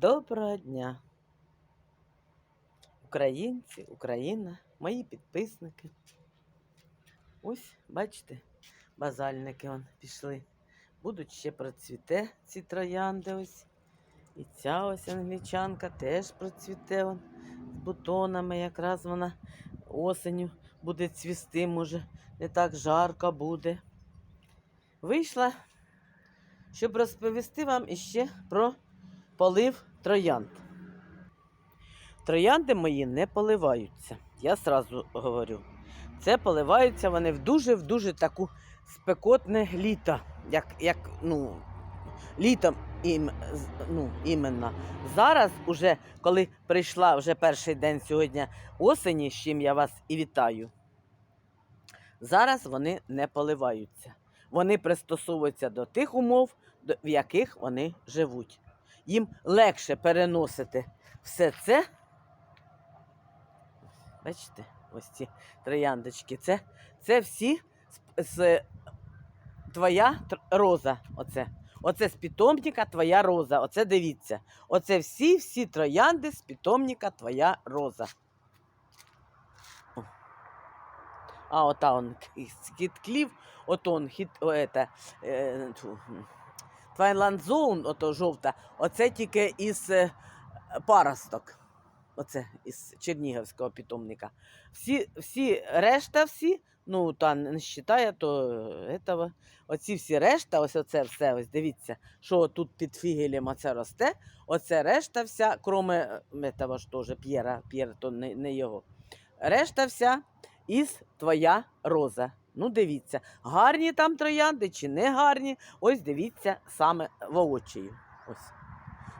Доброго дня, українці, Україна, мої підписники. Ось, бачите, базальники вон пішли. Будуть ще процвіте ці троянди ось. І ця ось англічанка теж процвіте вон, з бутонами. Якраз вона осеню буде цвісти, може, не так жарко буде. Вийшла, щоб розповісти вам іще про полив троянд. Троянди мої не поливаються. Я сразу говорю. Це поливаються вони в дуже в дуже таку спекотне літо. Як, як ну, літом ім, ну, іменно. Зараз, уже, коли прийшла вже перший день сьогодні осені, з чим я вас і вітаю. Зараз вони не поливаються. Вони пристосовуються до тих умов, в яких вони живуть їм легше переносити все це. Бачите, ось ці трояндочки. Це, це всі з, з твоя роза. Оце. Оце з питомника твоя роза. Оце дивіться. Оце всі-всі троянди з питомника твоя роза. А ота он хітклів, от он хіт, это, е, Twilight Zone, ото жовта, оце тільки із е, паросток. Оце із Чернігівського питомника. Всі, всі решта, всі, ну та не вважає, то е, этого. Оці всі решта, ось оце все, ось дивіться, що тут під фігелем оце росте. Оце решта вся, кроме е, этого ж теж П'єра, П'єр то не, не його. Решта вся із твоя роза. Ну, дивіться, гарні там троянди чи не гарні. Ось дивіться саме воочію. Ось.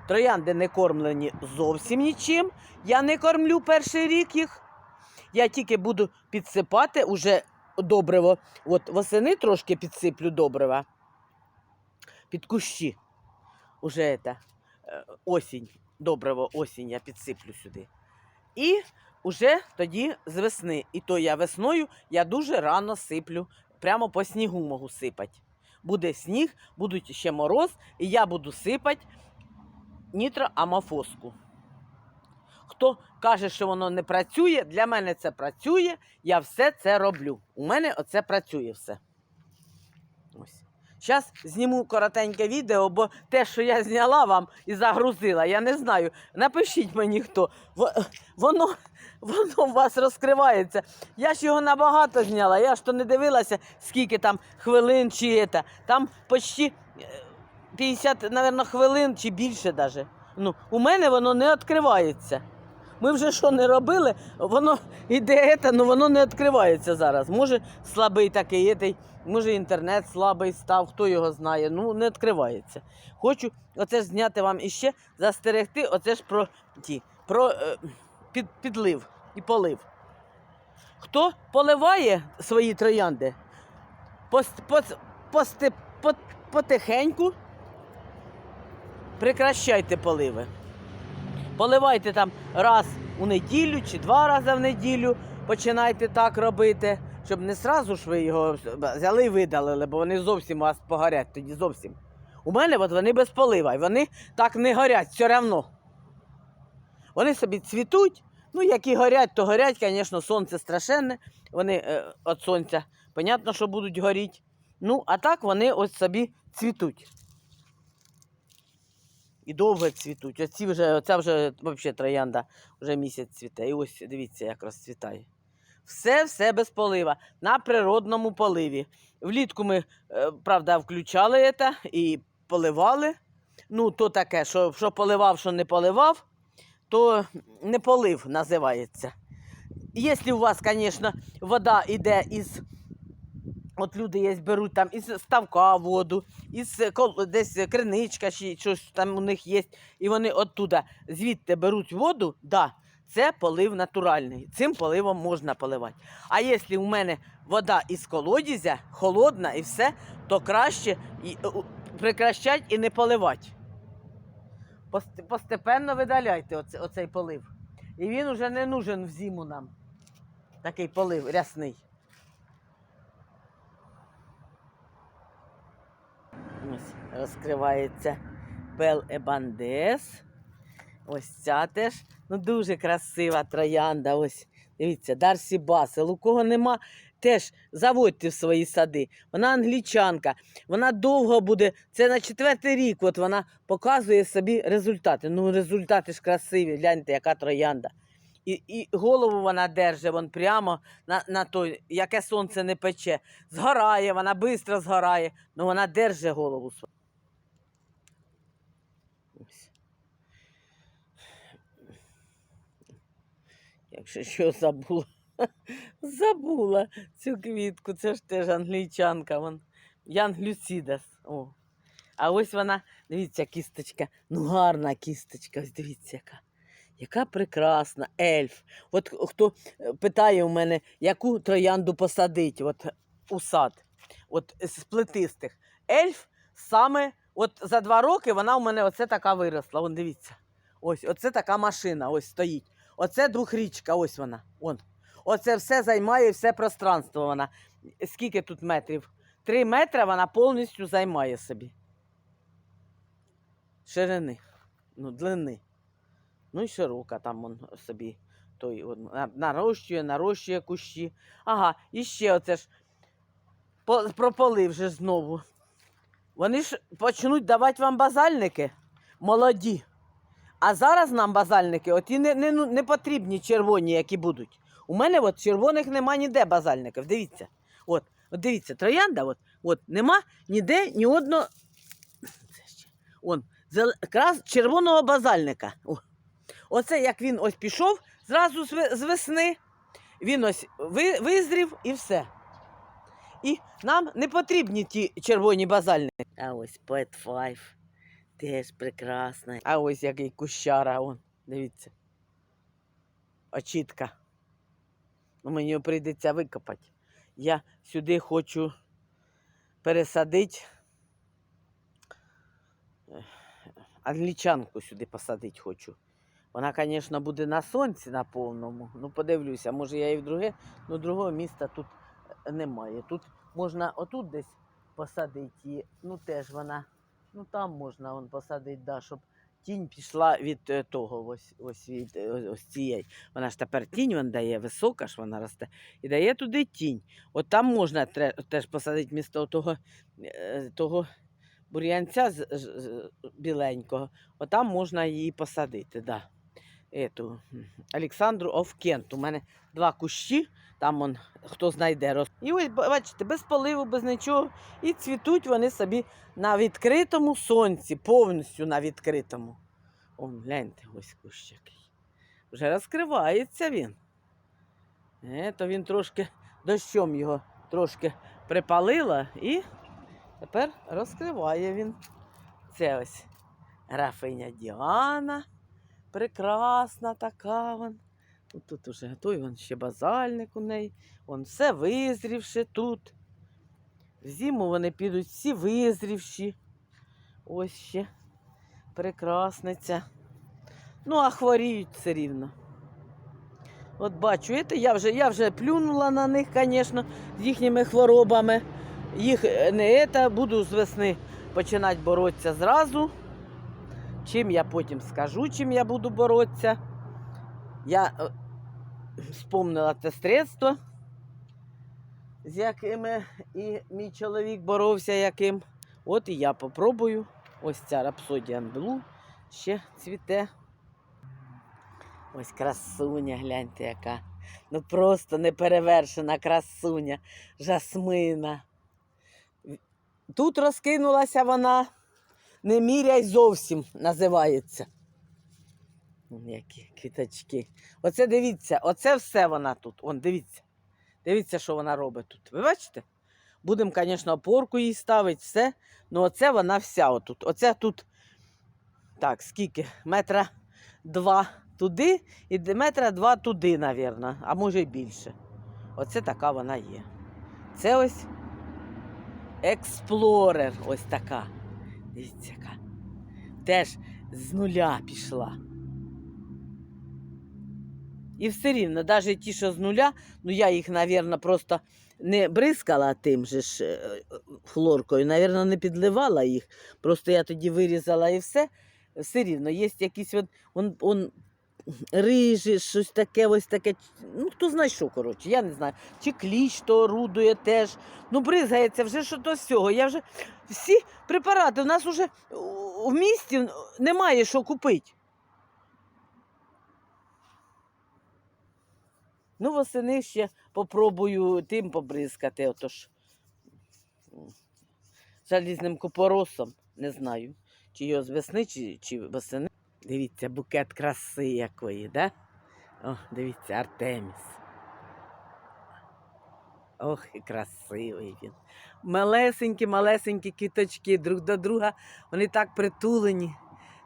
Троянди не кормлені зовсім нічим. Я не кормлю перший рік їх. Я тільки буду підсипати уже добриво. От восени трошки підсиплю добрива. Під кущі. Уже це, е, осінь, добриво, осінь я підсиплю сюди. І уже тоді з весни. І то я весною я дуже рано сиплю, прямо по снігу можу сипати. Буде сніг, будуть ще мороз, і я буду сипати нітроамофоску. Хто каже, що воно не працює, для мене це працює, я все це роблю. У мене оце працює все. Ось. Зараз зніму коротеньке відео, бо те, що я зняла вам і загрузила, я не знаю. Напишіть мені хто. Во- Воно, воно у вас розкривається. Я ж його набагато зняла. Я ж то не дивилася, скільки там хвилин чи це. Там почти е, 50, мабуть, хвилин чи більше даже. Ну, у мене воно не відкривається. Ми вже що не робили, воно іде, це, ну воно не відкривається зараз. Може, слабий такий, етий, може інтернет слабий став, хто його знає. Ну, не відкривається. Хочу оце ж зняти вам іще, застерегти, оце ж про ті, про е, під, підлив і полив. Хто поливає свої троянди, пост, пост, пости- пот- потихеньку прекращайте поливи. Поливайте там раз у неділю чи два рази в неділю. Починайте так робити, щоб не сразу ж ви його взяли і видалили, бо вони зовсім у вас погорять тоді зовсім. У мене от вони без полива, і вони так не горять все одно. Вони собі цвітуть, ну які горять, то горять, звісно, сонце страшенне, вони е, від сонця, понятно, що будуть горіти. Ну, а так вони ось собі цвітуть. І довго цвітуть. Оці вже, оця вже взагалі троянда вже місяць цвіте. І ось дивіться, як розцвітає. Все, все без полива, на природному поливі. Влітку ми, е, правда, включали це і поливали. Ну, то таке, що, що поливав, що не поливав, то не полив називається. Якщо у вас, звісно, вода йде із От люди є, беруть там із ставка воду, із десь криничка, чи щось там у них є, і вони оттуда звідти беруть воду, да, це полив натуральний. Цим поливом можна поливати. А якщо у мене вода із колодязя, холодна і все, то краще і, е, прекращать і не поливати. Пост- Постепенно видаляйте оце, оцей полив. І він уже не нужен в зиму нам. Такий полив рясний. Ось розкривається Пел Ебандес. Ось ця теж ну, дуже красива троянда. Ось дивіться, Дарсі Басел. У кого нема, теж заводьте в свої сади. Вона англічанка, вона довго буде. Це на четвертий рік. От вона показує собі результати. Ну, результати ж красиві. Гляньте, яка троянда. І, і голову вона держить вон прямо на, на той, яке сонце не пече. Згорає, вона швидко згорає, але вона держить голову. Ось. Якщо що забула, забула цю квітку, це ж теж англійчанка. Вон. Ян Люсідас. О. А ось вона, дивіться, кісточка. Ну, гарна кісточка, ось дивіться, яка. Яка прекрасна, ельф. От хто е, питає у мене, яку троянду посадити от, у сад, от з плетистих. Ельф саме от за два роки вона у мене оце така виросла. Вон дивіться. Ось, оце така машина ось стоїть. Оце двохрічка, ось вона. Вон. Оце все займає все пространство вона. Скільки тут метрів? Три метри вона повністю займає собі. Ширини, ну, длини. Ну і широка там он собі той от, на- нарощує, нарощує кущі. Ага, і ще оце ж по- прополив же знову. Вони ж почнуть давати вам базальники молоді. А зараз нам базальники, от і не, не, ну, не потрібні червоні, які будуть. У мене от червоних нема ніде базальників. Дивіться. От, от дивіться, троянда, от, от нема ніде ні одного. Он, зел- якраз червоного базальника. О. Оце як він ось пішов зразу з весни, він ось визрів і все. І нам не потрібні ті червоні базальники. А ось Pet Five. Теж прекрасна. А ось який кущара, он, дивіться. Очітка. Мені прийдеться викопати. Я сюди хочу пересадити. Англічанку сюди посадити хочу. Вона, звісно, буде на сонці на повному. Ну, подивлюся, може я і в друге, але другого міста тут е, немає. Тут можна отут десь посадити. Ну, теж вона. Ну там можна вон, посадити, да, щоб тінь пішла від е, того, ось, ось від е, ось- цієї. Вона ж тепер тінь вон дає, висока ж вона росте, і дає туди тінь. От там можна теж посадити місто того, того бур'янця біленького. От там можна її посадити. Да. Ету, Олександру Овкент. У мене два кущі, там он, хто знайде. І ось, бачите, без поливу, без нічого. І цвітуть вони собі на відкритому сонці, повністю на відкритому. Он, гляньте, ось кущ який. Вже розкривається він. Е, він трошки дощом його трошки припалило і тепер розкриває він. Це ось графиня Діана. Прекрасна така вон. Тут, тут уже той вон ще базальник у неї. Вон все визрівши тут. В зиму вони підуть всі визрівші. Ось ще прекрасниця. Ну, а хворіють все рівно. От бачу, я вже, я вже плюнула на них, звісно, з їхніми хворобами. Їх е, не це, буду з весни починати боротися зразу. Чим я потім скажу, чим я буду боротися. Я е, вспомнила це средство, з якими і мій чоловік боровся яким. От і я попробую. Ось ця Rhapsodian Blue ще цвіте. Ось красуня, гляньте, яка. Ну просто неперевершена красуня, жасмина. Тут розкинулася вона, не міряй зовсім називається. Які квіточки. Оце дивіться, оце все вона тут. Он, дивіться. Дивіться, що вона робить тут. Ви бачите? Будемо, звісно, опорку їй ставити, все. Ну, оце вона вся отут. Оце тут, так, скільки? Метра два туди і метра два туди, мабуть, а може й більше. Оце така вона є. Це ось експлорер, ось така. Дивіться. Теж з нуля пішла. І все рівно, навіть ті, що з нуля, ну я їх, мабуть, просто не бризкала тим же ж е, хлоркою, мабуть, не підливала їх. Просто я тоді вирізала і все. все рівно є якісь от, он, он рижі, щось таке, ось таке. Ну, хто знає що, коротше, я не знаю. Чи кліч то орудує теж. Ну, бризгається вже що то з цього. Я вже всі препарати, у нас вже в місті немає що купити. Ну, восени ще попробую тим побризкати, отож залізним купоросом. Не знаю, чи його з весни, чи, чи восени. Дивіться, букет краси якої, да? О, дивіться, Артеміс. Ох, і красивий він. Малесенькі, малесенькі квіточки друг до друга, вони так притулені,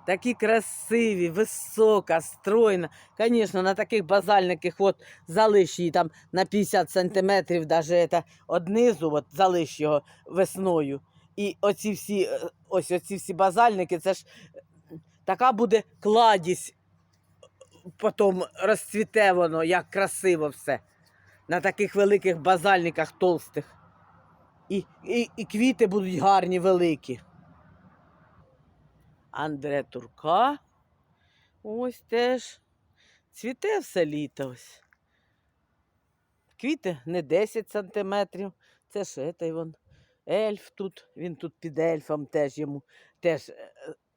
такі красиві, висока, стройна. Звісно, на таких базальниках от залиш її там на 50 сантиметрів, навіть однизу, от залиш його весною. І оці всі, е, ось оці всі базальники, це ж така буде кладість, потім розцвіте воно, як красиво все. На таких великих базальниках толстих. І, і, і квіти будуть гарні, великі. Андре Турка. Ось теж. Цвіте все літо ось. Квіти не 10 сантиметрів. Це ж цей вон ельф тут. Він тут під ельфом теж йому теж е,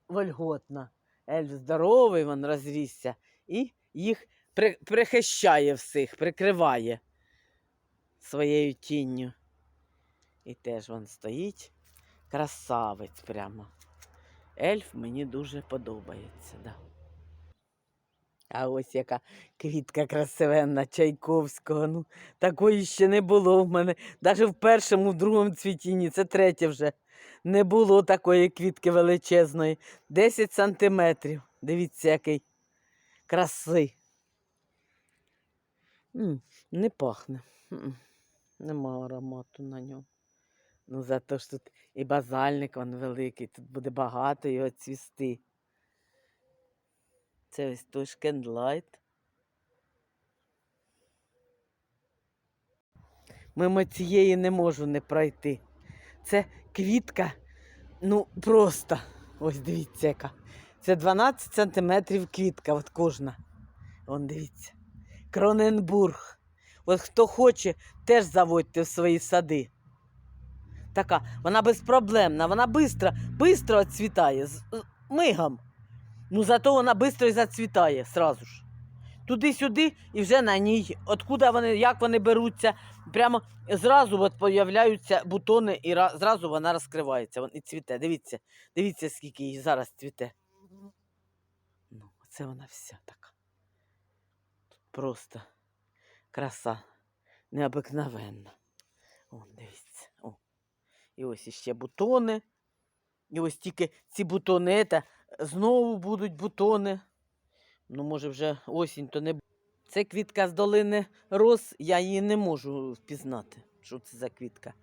вольготно. Ельф здоровий, він розрісся. І їх при, прихищає всіх, прикриває своєю тінню. І теж він стоїть. Красавець прямо. Ельф мені дуже подобається. Да. А ось яка квітка красивенна Чайковського. Ну, такої ще не було в мене. Навіть в першому, в другому цвітінні, це третє вже. Не було такої квітки величезної. 10 сантиметрів. Дивіться, який краси. Не пахне. Нема аромату на ньому. Ну, зато ж тут і базальник він великий, тут буде багато його цвісти. Це ось той шкендлайт. Мимо цієї не можу не пройти. Це квітка, ну просто. Ось дивіться, яка. Це 12 сантиметрів квітка, от кожна. Вон дивіться. Кроненбург. От хто хоче, теж заводьте в свої сади. Така, вона безпроблемна, вона бистро, бистро відцвітає, з, мигом. Ну зато вона швидко і зацвітає сразу ж. Туди-сюди і вже на ній. Откуда вони, як вони беруться, прямо зразу от появляються бутони і зразу вона розкривається. І цвіте. Дивіться, дивіться, скільки її зараз цвіте. Ну, оце вона вся така. Тут просто краса необикновенна. Вон, дивіться. О. І ось іще бутони. І ось тільки ці бутони, та, знову будуть бутони. Ну, може, вже осінь, то не буде. Це квітка з долини роз, я її не можу впізнати, що це за квітка.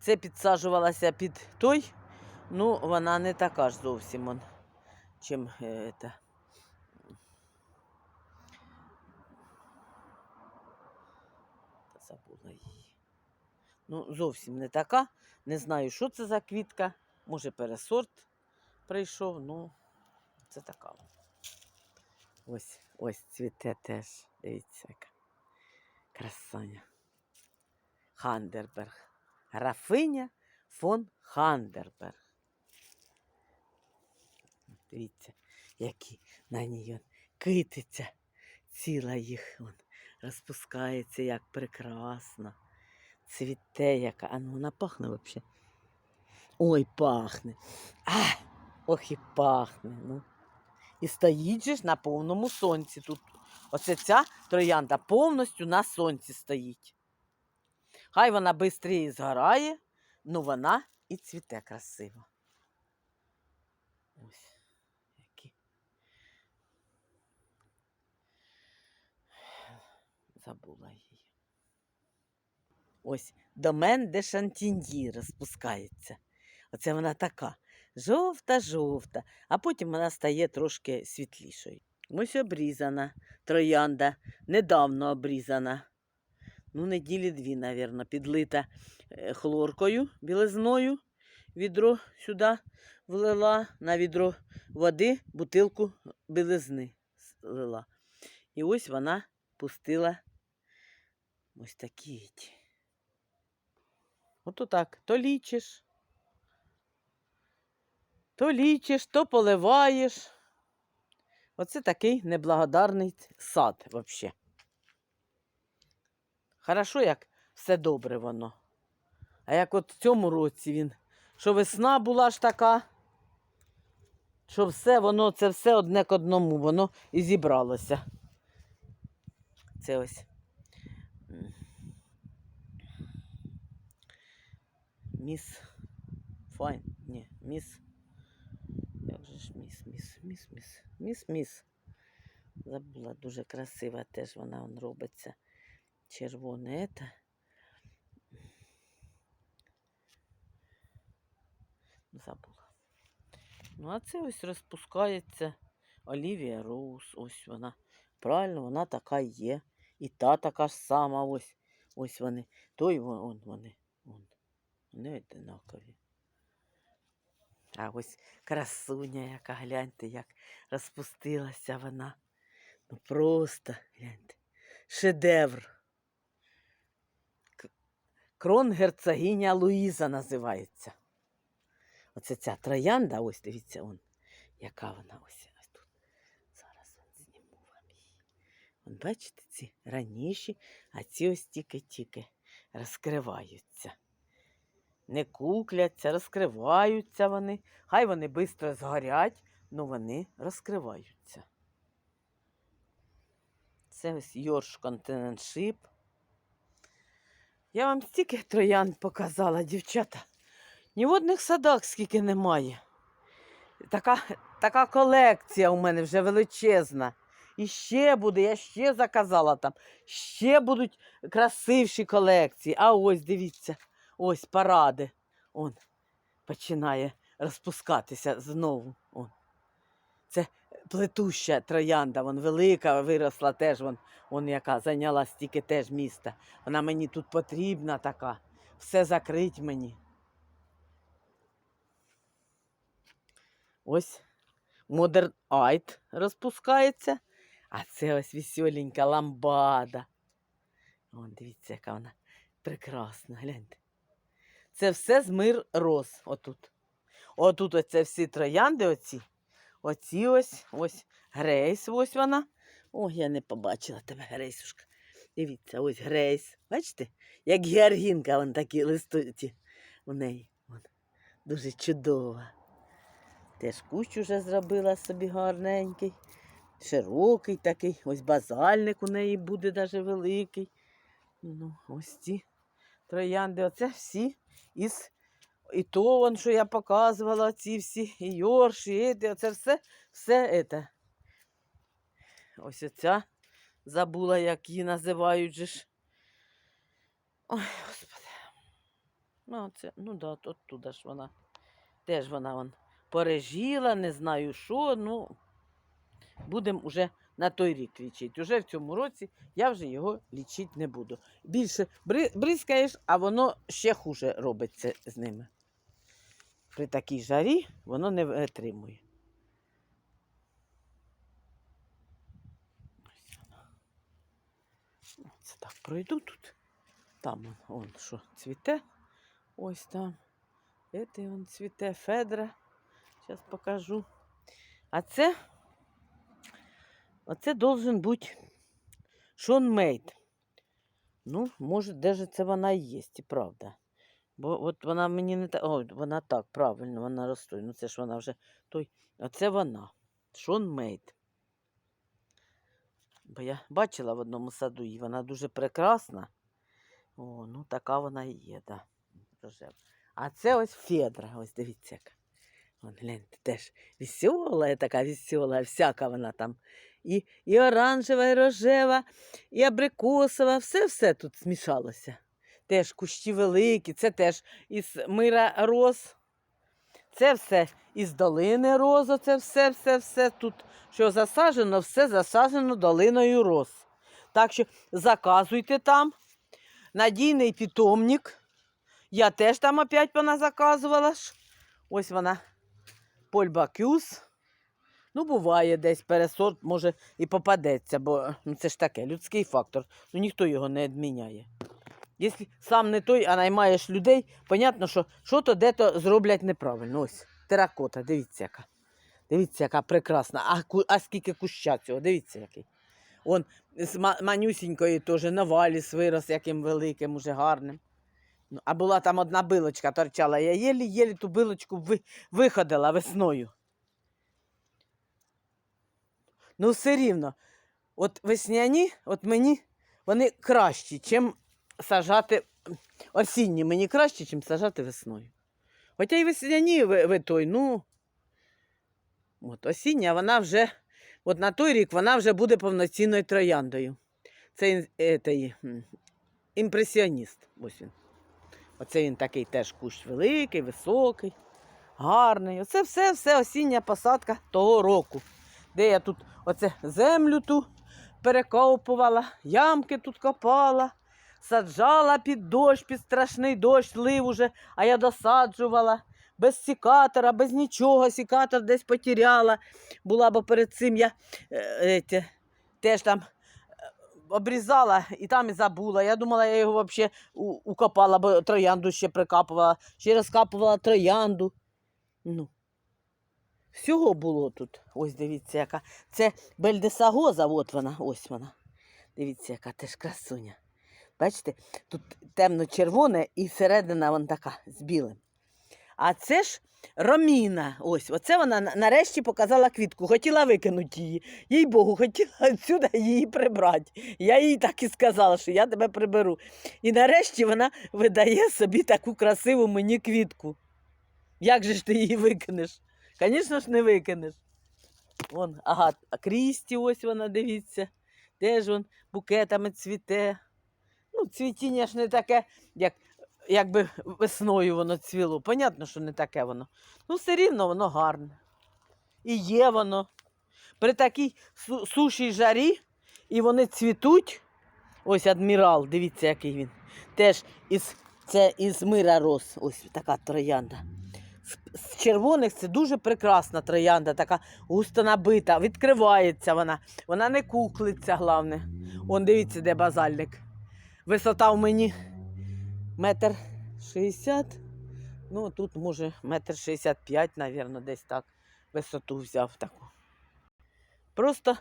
Це підсаджувалася під той, ну, вона не така ж зовсім, он, чим е. Та забула її. Ну, зовсім не така. Не знаю, що це за квітка. Може, пересорт прийшов, ну, це така. Ось, ось цвіте теж. Дивіться, яка красоня. Хандерберг. Графиня фон Хандерберг. Дивіться, які на ній китиця. Ціла їх он розпускається, як прекрасно. Цвіте яка. А ну вона пахне взагалі. Ой, пахне. А, ох і пахне. Ну. І стоїть же ж на повному сонці тут. Оце ця троянда повністю на сонці стоїть. Хай вона швидше згорає, ну вона і цвіте красиво. Ось які. Забула її. Ось домен де Шантіньї розпускається. Оце вона така жовта-жовта, а потім вона стає трошки світлішою. Ось обрізана троянда, недавно обрізана. Ну, неділі дві, мабуть, підлита е, хлоркою білизною. Відро сюди влила, на відро води бутилку білизни лила. І ось вона пустила ось такі. Ото так, то лічиш, то лічиш, то поливаєш. Оце такий неблагодарний сад взагалі. Хорошо, як все добре воно. А як от в цьому році він, що весна була ж така, що все воно, це все одне к одному, воно і зібралося. Це ось. Міс Файн. Ні, міс. Ж міс, міс, міс, міс, міс, міс. Забула, дуже красива теж вона он робиться. Червоне ета. Забула. Ну, а це ось розпускається Олівія Роуз. Ось вона. Правильно, вона така є. І та така ж сама. Ось, ось вони. Той вон, вони. Вон. Вони одинакові. А ось красуня, яка гляньте, як розпустилася вона. Ну просто гляньте. Шедевр. Кронгерцогиня Луїза називається. Оце ця троянда, ось дивіться, он, яка вона ось, ось тут. Зараз он зніму вам її. Вон, бачите, ці раніші, а ці ось тільки-тільки розкриваються. Не кукляться, розкриваються вони. Хай вони швидко згорять, але вони розкриваються. Це ось Йорш Ship. Я вам стільки троянд показала, дівчата. Ні в одних садах скільки немає. Така, така колекція у мене вже величезна. І ще буде, я ще заказала там. Ще будуть красивші колекції. А ось дивіться, ось паради. Он починає розпускатися знову. Он. Це плетуща троянда, вон велика, виросла теж, вон, вон яка зайняла стільки теж міста. Вона мені тут потрібна така. Все закрить мені. Ось Modern Art розпускається, а це ось веселенька ламбада. Вон, дивіться, яка вона прекрасна, гляньте. Це все з мир роз отут. Отут оце всі троянди оці. Оці ось, ось Грейс, ось вона. О, я не побачила тебе, Грейсушка. Дивіться, ось Грейс. Бачите? Як георгінка, вон такі листуті у неї. Вон. Дуже чудова. Теж кущ уже зробила собі гарненький, широкий такий, ось базальник у неї буде даже великий. Ну, ось ці троянди, оце всі із і то, що я показувала, ці всі, і Йорш, і ети, оце все, все це. Ось оця забула, як її називають же ж. Ой, господи. Ну, оце, ну да, от оттуда ж вона. Теж вона вон пережила, не знаю що, ну будемо вже на той рік лічити. Уже в цьому році я вже його лічити не буду. Більше бри- бризкаєш, а воно ще хуже робиться з ними. При такій жарі воно не витримує. Це так пройду тут. Там он що цвіте. Ось там. Це он цвіте Федра. Зараз покажу. А це, оце должен бути Шон Мейд. Ну, може, даже це вона і є, і правда. Бо от вона мені не так. О, вона так, правильно, вона ростує. Ну це ж вона вже той. Оце вона. Шон Мейд. Бо я бачила в одному саду її, вона дуже прекрасна. О, ну така вона і є, да. А це ось Федра, ось дивіться яка. Вон, гляньте, теж весела така весела, всяка вона там. І, і оранжева, і рожева, і абрикосова, все-все тут змішалося. Теж кущі великі, це теж із мира роз. Це все із долини роз, це все, все, все тут, що засаджено, все засаджено долиною роз. Так що заказуйте там. Надійний питомник. Я теж там опять вона заказувала. Ось вона. Поль Бакюс. Ну, буває десь пересорт, може і попадеться, бо ну, це ж таке, людський фактор. Ну ніхто його не відміняє. Якщо сам не той, а наймаєш людей, понятно, що що-то де-то зроблять неправильно. Ось, теракота, дивіться яка. Дивіться, яка прекрасна. А, ку- а скільки куща цього, дивіться який. Он з ма- манюсінької теж наваліс вирос, яким великим, уже гарним. Ну, а була там одна билочка торчала. Я єлі-єлі ту билочку ви, виходила весною. Ну, все рівно. От весняні, от мені вони кращі, чим сажати осінні. Мені краще, чим сажати весною. Хоча й весняні ви, ну. От осіння, вона вже, от на той рік вона вже буде повноцінною трояндою. Це ін- імпресіоніст. Ось він. Оце він такий теж кущ великий, високий, гарний. Оце все, все осіння посадка того року. Де я тут оце землю ту перекопувала, ямки тут копала, саджала під дощ, під страшний дощ, лив уже, а я досаджувала. Без сікатора, без нічого, сікатор десь потеряла. Була, бо перед цим я е, ете, теж там е, обрізала і там і забула. Я думала, я його взагалі укопала, бо троянду ще прикапувала, ще розкапувала троянду. Ну. Всього було тут. Ось дивіться, яка. Це бельдесагоза, от вона, ось вона. Дивіться, яка теж красуня. Бачите, тут темно-червоне і середина вон така з білим. А це ж роміна. Ось, оце вона нарешті показала квітку. Хотіла викинути її. Їй Богу, хотіла відсюди її прибрати. Я їй так і сказала, що я тебе приберу. І нарешті вона видає собі таку красиву мені квітку. Як же ж ти її викинеш? Звісно ж, не викинеш. Вон, ага, а Крісті, ось вона, дивіться. Теж вон букетами цвіте. Ну, цвітіння ж не таке, як, якби весною воно цвіло. Понятно, що не таке воно. Ну, все рівно воно гарне. І є воно. При такій су- сушій жарі, і вони цвітуть. Ось адмірал, дивіться, який він. Теж із, це із мира рос. Ось така троянда. З, червоних це дуже прекрасна троянда, така густо набита, відкривається вона. Вона не куклиться, головне. Он дивіться, де базальник. Висота в мені метр шістдесят. Ну, тут, може, метр шістдесят п'ять, мабуть, десь так висоту взяв таку. Просто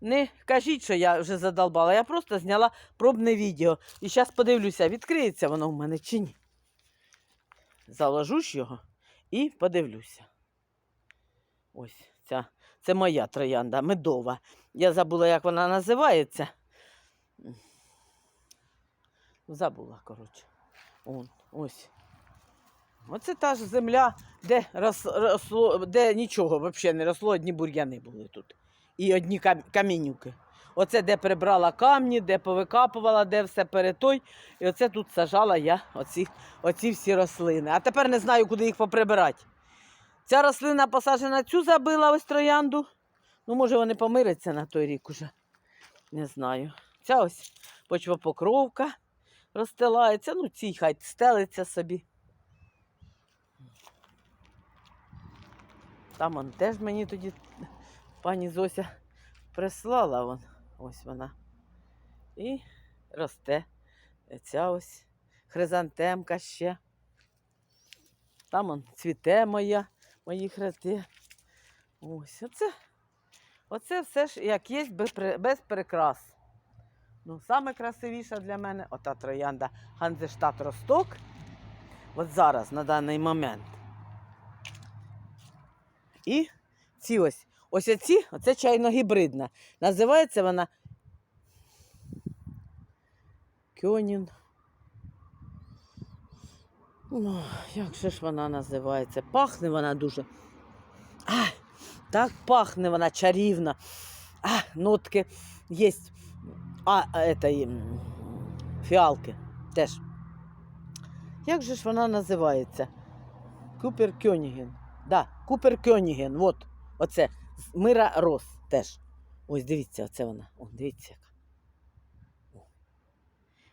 не кажіть, що я вже задолбала. Я просто зняла пробне відео. І зараз подивлюся, відкриється воно в мене чи ні. Заложу ж його і подивлюся. Ось ця. Це моя троянда, медова. Я забула, як вона називається. Забула, коротше. Он, ось. Оце та ж земля, де, рос, росло, де нічого взагалі не росло, одні бур'яни були тут. І одні камінюки. Оце де прибрала камні, де повикапувала, де все перетой. І оце тут сажала я оці, оці всі рослини. А тепер не знаю, куди їх поприбирати. Ця рослина посаджена цю забила ось троянду. Ну, може, вони помиряться на той рік уже. Не знаю. Ця ось почвопокровка розстилається. Ну, цій хай стелиться собі. Там он теж мені тоді пані Зося прислала вон. Ось вона. І росте. Ця ось хризантемка ще. Там он цвіте моя, мої хрести. Ось оце. Оце все ж як є без, прикрас. Ну, саме красивіша для мене ота троянда Ганзештат Росток. От зараз, на даний момент. І ці ось. Ось оці, оце чайно-гібридна. Називається вона Кьонін. О, як же ж вона називається? Пахне вона дуже. А, так пахне вона чарівна. А, нотки є. А, это, фіалки теж. Як же ж вона називається? Купер Кьоніген. Да, Купер Кьоніген. От, оце. Мира Рос теж. Ось дивіться, оце вона. О, дивіться.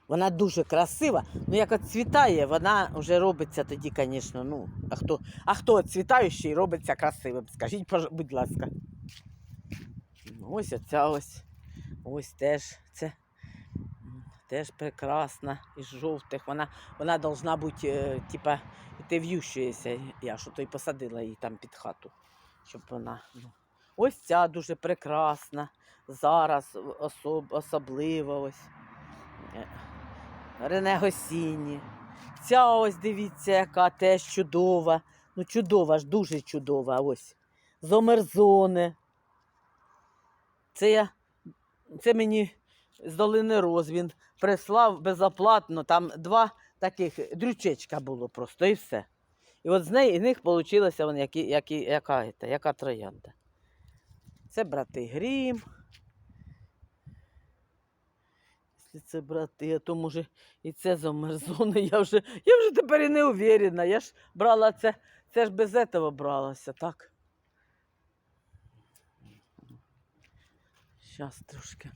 Вона дуже красива. Ну, як відцвітає, вона вже робиться тоді, звісно. Ну, а хто, а хто відцвітаючий робиться красивим? Скажіть, будь ласка. Ось оця ось. Ось теж це теж прекрасна із жовтих. Вона, вона бути, е, типа, ти в'ющуєшся. Я що то й посадила її там під хату. Щоб вона. Ну. Ось ця дуже прекрасна. Зараз особ, особливо ось. Е, Рене Госінні. Ця ось дивіться, яка теж чудова. Ну, чудова ж, дуже чудова. Ось. Зомерзоне. Це я, це мені з долини Роз він прислав безоплатно. Там два таких дрючечка було просто і все. І от з неї з них вийшла які, які, яка, яка троянда. Це брати Грім. Якщо це брати, а то може і це замерзоне. Я вже, я вже тепер і не уверена. Я ж брала це, це ж без этого бралося, так? Щас трошки.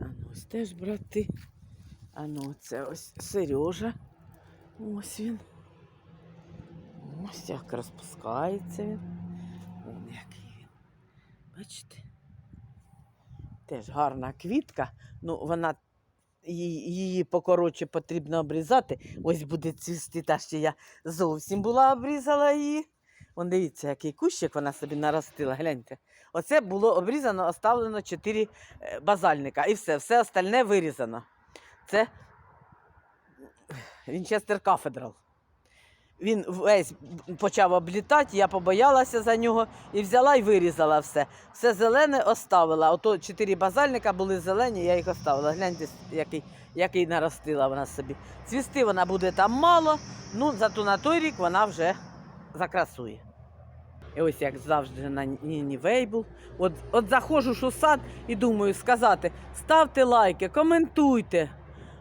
А ну ось теж брати. А ну це ось Сережа. Ось він. Ось як розпускається він. Бачите? Теж гарна квітка. Ну, вона її, покоротше потрібно обрізати. Ось буде цвісти, та ще я зовсім була обрізала її. Вон дивіться, який кущик вона собі наростила. Гляньте. Оце було обрізано, оставлено 4 базальника. І все, все остальне вирізано. Це Вінчестер Кафедрал. Він весь почав облітати, я побоялася за нього і взяла і вирізала все. Все зелене оставила. Ото чотири базальника були зелені, я їх оставила. Гляньте, який, який наростила вона собі. Цвісти вона буде там мало, ну зато на той рік вона вже закрасує. І ось як завжди на Ніні Вейбл. От, от заходжу у сад і думаю сказати: ставте лайки, коментуйте.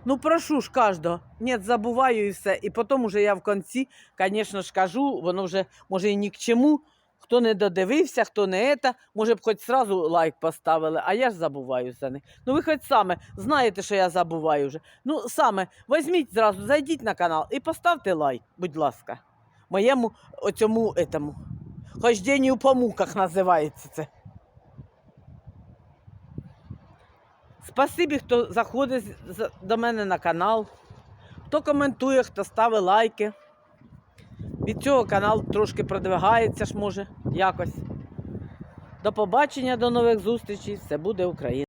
Ну, прошу ж кожного. Ні, забуваю і все. І потім уже я в кінці, звісно ж, кажу, воно вже може і ні к чому. Хто не додивився, хто не ета, може б хоч сразу лайк поставили, а я ж забуваю за них. Ну ви хоч саме знаєте, що я забуваю вже. Ну, саме, візьміть зразу, зайдіть на канал і поставте лайк, будь ласка. Моєму оцьому етому. Хожденню по муках називається це. Спасибі, хто заходить до мене на канал, хто коментує, хто ставить лайки. Від цього канал трошки продвигається ж може якось. До побачення, до нових зустрічей. Все буде Україна.